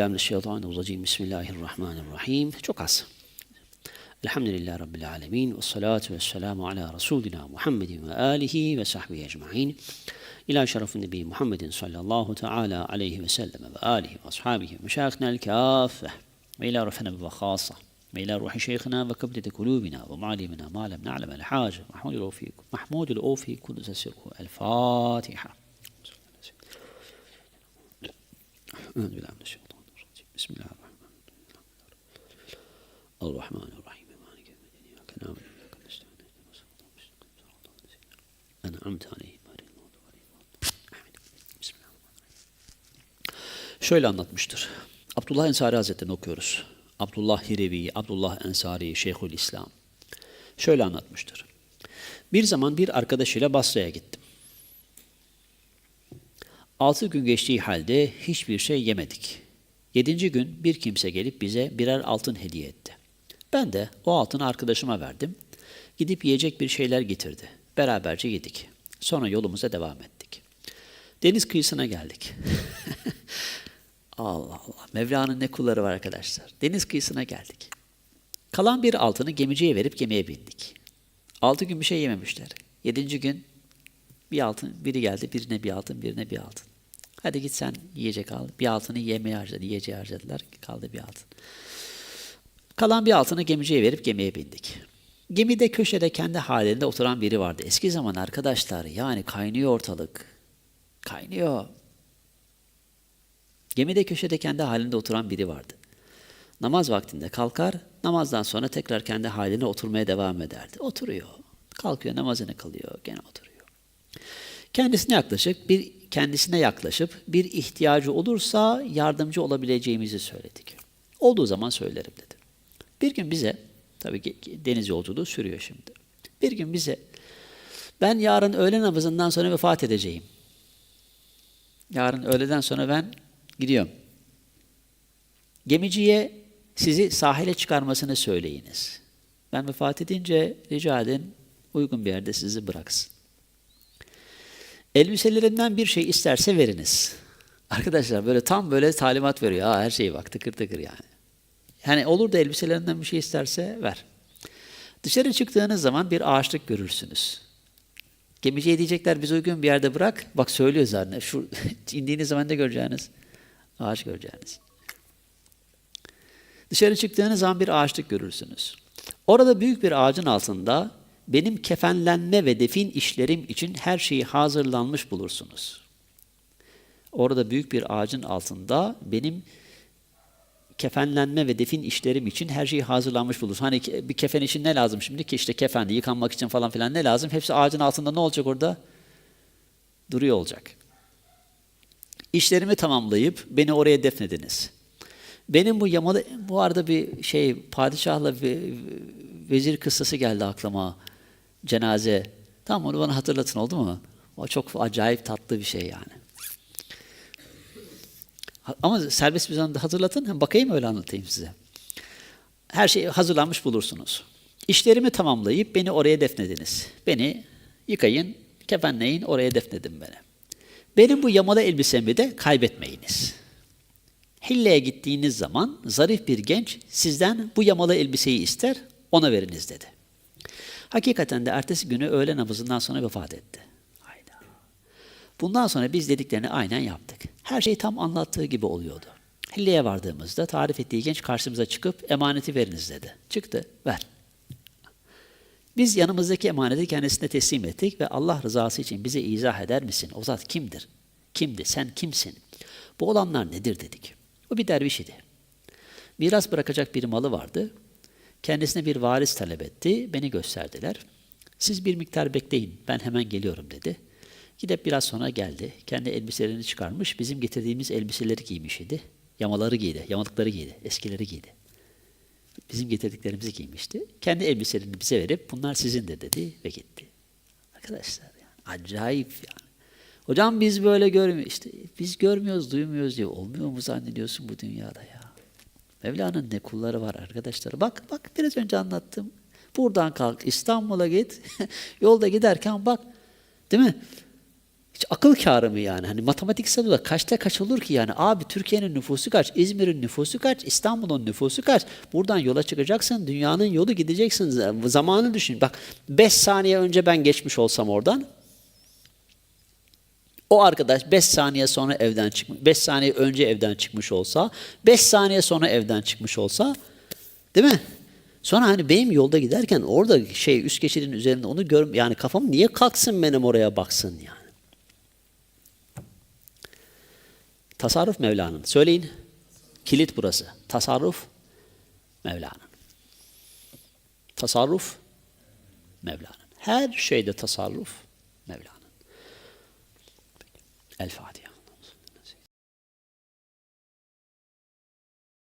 Bismillahirrahmanirrahim. Bismillahirrahmanirrahim. Çok az. Elhamdülillah Rabbil alemin. Ve salatu ve selamu ala Resulina Muhammedin ve alihi ve sahbihi ecma'in. İlâ şerefin Nebi Muhammedin sallallahu teala aleyhi ve sellem ve alihi ve ashabihi ve meşâihna el-kâfe ve ilâ rafena ve khâsa ve ilâ ruhi şeyhina ve kıbleti kulûbina ve ma'limina ma lem na'lem el-hâce Mahmudul Ofi Mahmudul Ofi Kudüs Sirhu El-Fatiha. أعوذ بالله من الشيطان Şöyle anlatmıştır. Abdullah Ensari Hazretleri'ni okuyoruz. Abdullah Hirevi, Abdullah Ensari, Şeyhül İslam. Şöyle anlatmıştır. Bir zaman bir arkadaşıyla Basra'ya gittim. Altı gün geçtiği halde hiçbir şey yemedik. Yedinci gün bir kimse gelip bize birer altın hediye etti. Ben de o altını arkadaşıma verdim. Gidip yiyecek bir şeyler getirdi. Beraberce yedik. Sonra yolumuza devam ettik. Deniz kıyısına geldik. Allah Allah. Mevla'nın ne kulları var arkadaşlar. Deniz kıyısına geldik. Kalan bir altını gemiciye verip gemiye bindik. Altı gün bir şey yememişler. Yedinci gün bir altın, biri geldi, birine bir altın, birine bir altın. Hadi git sen yiyecek al. Bir altını yemeye harcadı, yiyeceğe harcadılar. Kaldı bir altın. Kalan bir altını gemiciye verip gemiye bindik. Gemide köşede kendi halinde oturan biri vardı. Eski zaman arkadaşlar yani kaynıyor ortalık. Kaynıyor. Gemide köşede kendi halinde oturan biri vardı. Namaz vaktinde kalkar, namazdan sonra tekrar kendi haline oturmaya devam ederdi. Oturuyor, kalkıyor, namazını kılıyor, gene oturuyor. Kendisine yaklaşıp bir kendisine yaklaşıp bir ihtiyacı olursa yardımcı olabileceğimizi söyledik. Olduğu zaman söylerim dedi. Bir gün bize, tabii ki deniz yolculuğu sürüyor şimdi. Bir gün bize, ben yarın öğle namazından sonra vefat edeceğim. Yarın öğleden sonra ben gidiyorum. Gemiciye sizi sahile çıkarmasını söyleyiniz. Ben vefat edince rica edin uygun bir yerde sizi bıraksın. Elbiselerinden bir şey isterse veriniz. Arkadaşlar böyle tam böyle talimat veriyor. Ha, her şeyi bak tıkır tıkır yani. Yani olur da elbiselerinden bir şey isterse ver. Dışarı çıktığınız zaman bir ağaçlık görürsünüz. Gemiciye diyecekler biz uygun bir yerde bırak. Bak söylüyor zaten. Şu indiğiniz zaman ne göreceğiniz? Ağaç göreceğiniz. Dışarı çıktığınız zaman bir ağaçlık görürsünüz. Orada büyük bir ağacın altında benim kefenlenme ve defin işlerim için her şeyi hazırlanmış bulursunuz. Orada büyük bir ağacın altında benim kefenlenme ve defin işlerim için her şeyi hazırlanmış bulursunuz. Hani bir kefen için ne lazım şimdi ki işte kefendi yıkanmak için falan filan ne lazım? Hepsi ağacın altında ne olacak orada? Duruyor olacak. İşlerimi tamamlayıp beni oraya defnediniz. Benim bu yamalı, bu arada bir şey padişahla bir vezir kıssası geldi aklıma. Cenaze. Tamam onu bana hatırlatın oldu mu? O çok acayip tatlı bir şey yani. Ama serbest bir zamanda hatırlatın. Hem bakayım öyle anlatayım size. Her şey hazırlanmış bulursunuz. İşlerimi tamamlayıp beni oraya defnediniz. Beni yıkayın, kefenleyin, oraya defnedin beni. Benim bu yamalı elbisemi de kaybetmeyiniz. Hille'ye gittiğiniz zaman zarif bir genç sizden bu yamalı elbiseyi ister, ona veriniz dedi. Hakikaten de ertesi günü öğle namazından sonra vefat etti. Hayda. Bundan sonra biz dediklerini aynen yaptık. Her şey tam anlattığı gibi oluyordu. Hille'ye vardığımızda tarif ettiği genç karşımıza çıkıp emaneti veriniz dedi. Çıktı, ver. Biz yanımızdaki emaneti kendisine teslim ettik ve Allah rızası için bize izah eder misin? O zat kimdir? Kimdi? Sen kimsin? Bu olanlar nedir dedik. O bir derviş idi. Miras bırakacak bir malı vardı. Kendisine bir varis talep etti. Beni gösterdiler. Siz bir miktar bekleyin, ben hemen geliyorum dedi. Gidip biraz sonra geldi. Kendi elbiselerini çıkarmış. Bizim getirdiğimiz elbiseleri giymiş idi. Yamaları giydi. Yamalıkları giydi. Eskileri giydi. Bizim getirdiklerimizi giymişti. Kendi elbiselerini bize verip bunlar sizindir dedi ve gitti. Arkadaşlar ya, acayip yani. Hocam biz böyle görmüyoruz. İşte biz görmüyoruz, duymuyoruz diye olmuyor mu zannediyorsun bu dünyada ya? Mevla'nın ne kulları var arkadaşlar. Bak bak biraz önce anlattım. Buradan kalk İstanbul'a git. Yolda giderken bak. Değil mi? Hiç akıl kârı mı yani? Hani matematiksel olarak kaçta kaç olur ki yani? Abi Türkiye'nin nüfusu kaç? İzmir'in nüfusu kaç? İstanbul'un nüfusu kaç? Buradan yola çıkacaksın. Dünyanın yolu gideceksin. Zamanı düşün. Bak 5 saniye önce ben geçmiş olsam oradan. O arkadaş 5 saniye sonra evden çıkmış, 5 saniye önce evden çıkmış olsa, 5 saniye sonra evden çıkmış olsa, değil mi? Sonra hani benim yolda giderken orada şey üst geçidin üzerinde onu gör yani kafam niye kalksın benim oraya baksın yani. Tasarruf Mevla'nın. Söyleyin. Kilit burası. Tasarruf Mevla'nın. Tasarruf Mevla'nın. Her şeyde tasarruf Mevla'nın. El Fatiha.